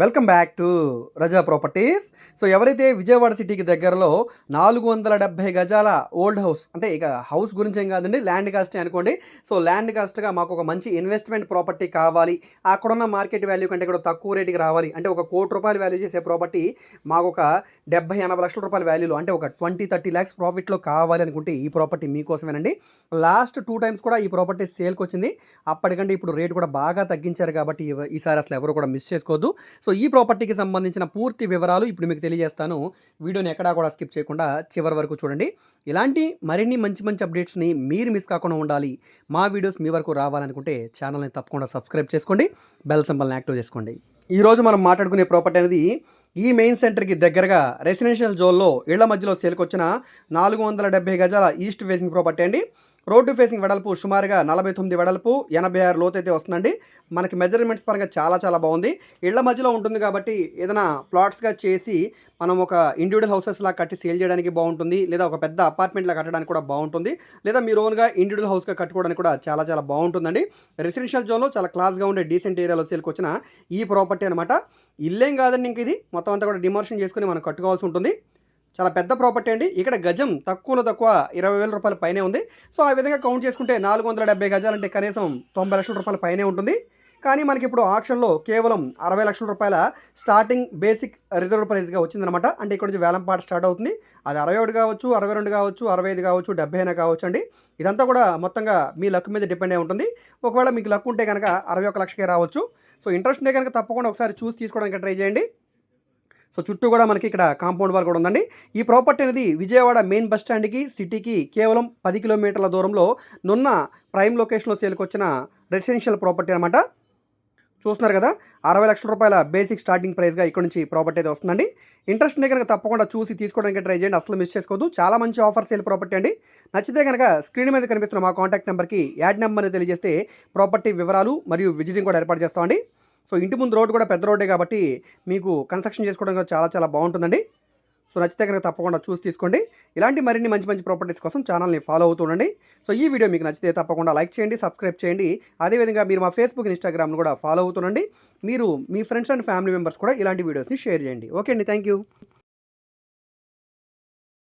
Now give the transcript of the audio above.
welcome back to Raza properties. So ఎవరైతే విజయవాడ సిటీకి దగ్గరలో నాలుగు వందల డెబ్బై గజాల ఓల్డ్ హౌస్ అంటే ఇక హౌస్ గురించి ఏం కాదండి ల్యాండ్ కాస్ట్ అనుకోండి. సో ల్యాండ్ కాస్ట్గా మాకు ఒక మంచి ఇన్వెస్ట్మెంట్ ప్రాపర్టీ కావాలి. అక్కడున్న మార్కెట్ వాల్యూ కంటే కూడా తక్కువ రేటుకి రావాలి. అంటే ఒక కోటి రూపాయలు వాల్యూ చేసే ప్రాపర్టీ మాకు ఒక డెబ్బై ఎనభై లక్షల రూపాయల వాల్యూలో అంటే ఒక ట్వంటీ థర్టీ ల్యాక్స్ ప్రాఫిట్లో కావాలి అనుకుంటే ఈ ప్రాపర్టీ మీకోసమేనండి. లాస్ట్ టూ టైమ్స్ కూడా ఈ ప్రాపర్టీ సేల్కి వచ్చింది. అప్పటికంటే ఇప్పుడు రేట్ కూడా బాగా తగ్గించారు కాబట్టి ఈసారి అసలు ఎవరు కూడా మిస్ చేసుకోవద్దు. సో సో ఈ ప్రాపర్టీకి సంబంధించిన పూర్తి వివరాలు ఇప్పుడు మీకు తెలియజేస్తాను. వీడియోని ఎక్కడా కూడా స్కిప్ చేయకుండా చివరి వరకు చూడండి. ఇలాంటి మరిన్ని మంచి మంచి అప్డేట్స్ని మీరు మిస్ కాకుండా ఉండాలి. మా వీడియోస్ మీ వరకు రావాలనుకుంటే ఛానల్ని తప్పకుండా సబ్స్క్రైబ్ చేసుకోండి. బెల్ సింబల్ని యాక్టివ్ చేసుకోండి. ఈరోజు మనం మాట్లాడుకునే ప్రాపర్టీ అనేది ఈ మెయిన్ సెంటర్కి దగ్గరగా రెసిడెన్షియల్ జోన్లో ఇళ్ళ మధ్యలో సేల్కొచ్చిన నాలుగు వందల డెబ్బై గజాల ఈస్ట్ ఫేసింగ్ ప్రాపర్టీ అండి. రోడ్డు ఫేసింగ్ వెడల్పు సుమారుగా నలభై తొమ్మిది వెడల్పు ఎనభై ఆరు లోతైతే వస్తుందండి. మనకి మెజర్మెంట్స్ పరంగా చాలా చాలా బాగుంది. ఇళ్ళ మధ్యలో ఉంటుంది కాబట్టి ఏదైనా ప్లాట్స్గా చేసి మనం ఒక ఇండివిజువల్ హౌసెస్ లా కట్టి సేల్ చేయడానికి బాగుంటుంది. లేదా ఒక పెద్ద అపార్ట్మెంట్లా కట్టడానికి కూడా బాగుంటుంది. లేదా మీరు ఓన్గా ఇండివిజువల్ హౌస్గా కట్టుకోవడానికి కూడా చాలా చాలా బాగుంటుందండి. రెసిడెన్షియల్ జోన్లో చాలా క్లాస్గా ఉండే డీసెంట్ ఏరియాలో సేల్కి వచ్చిన ఈ ప్రాపర్టీ అనమాట ఇల్లేం కాదండి ఇంక ఇది. మొత్తం అంతా కూడా డిమార్షన్ చేసుకుని మనం కట్టుకోవాల్సి ఉంటుంది. చాలా పెద్ద ప్రాపర్టీ అండి. ఇక్కడ గజం తక్కువలో తక్కువ ఇరవై వేల రూపాయల పైనే ఉంది. సో ఆ విధంగా కౌంట్ చేసుకుంటే నాలుగు వందల డెబ్బై గజాలంటే కనీసం తొంభై లక్షల రూపాయల పైనే ఉంటుంది. కానీ మనకి ఇప్పుడు ఆక్షన్లో కేవలం అరవై లక్షల రూపాయల స్టార్టింగ్ బేసిక్ రిజర్వ్ ప్రైస్గా వచ్చిందనమాట అంటే ఇక్కడ నుంచి వేలంపాట స్టార్ట్ అవుతుంది. అది అరవై ఒకటి కావచ్చు అరవై రెండు కావచ్చు అరవై ఐదు కావచ్చు డెబ్బై అయినా కావచ్చు అండి. ఇదంతా కూడా మొత్తంగా మీ లక్ మీద డిపెండ్ అయి ఉంటుంది. ఒకవేళ మీకు లక్ ఉంటే కనుక అరవై ఒక లక్షకే రావచ్చు. సో ఇంట్రెస్ట్ ఉంటే కనుక తప్పకుండా ఒకసారి చూసి తీసుకోవడానికి ట్రై చేయండి. సో చుట్టూ కూడా మనకి ఇక్కడ కాంపౌండ్ వాల్ కూడా ఉందండి. ఈ ప్రాపర్టీ అనేది విజయవాడ మెయిన్ బస్ స్టాండ్కి సిటీకి కేవలం పది కిలోమీటర్ల దూరంలో నున్న ప్రైమ్ లొకేషన్లో సేల్కి వచ్చిన రెసిడెన్షియల్ ప్రాపర్టీ అనమాట చూస్తున్నారు కదా అరవై లక్షల రూపాయల బేసిక్ స్టార్టింగ్ ప్రైస్గా ఇక్కడ నుంచి ప్రాపర్టీ అయితే వస్తుందండి. ఇంట్రెస్ట్ ఉంటే కనుక తప్పకుండా చూసి తీసుకోవడానికి ట్రై చేయండి. అసలు మిస్ చేసుకోవద్దు. చాలా మంచి ఆఫర్ సేల్ ప్రాపర్టీ అండి. నచ్చితే కనుక స్క్రీన్ మీద కనిపిస్తున్న మా కాంటాక్ట్ నెంబర్కి యాడ్ నెంబర్ని తెలియజేస్తే ప్రాపర్టీ వివరాలు మరియు విజిటింగ్ కూడా ఏర్పాటు చేస్తామండి. సో ఇంటి ముందు రోడ్డు కూడా పెద్ద రోడ్డే కాబట్టి మీకు కన్స్ట్రక్షన్ చేసుకోవడం చాలా చాలా బాగుంటుందండి. సో నచ్చితే కనుక తప్పకుండా చూసి తీసుకోండి. ఇలాంటి మరిన్ని మంచి మంచి ప్రాపర్టీస్ కోసం ఛానల్ని ఫాలో అవుతూ ఉండండి. సో ఈ వీడియో మీకు నచ్చితే తప్పకుండా లైక్ చేయండి సబ్స్క్రైబ్ చేయండి. అదేవిధంగా మీరు మా ఫేస్బుక్ ఇన్స్టాగ్రామ్ను కూడా ఫాలో అవుతుండండి మీరు మీ ఫ్రెండ్స్ అండ్ ఫ్యామిలీ మెంబర్స్ కూడా ఇలాంటి వీడియోస్ని షేర్ చేయండి. ఓకే అండి థ్యాంక్ యూ.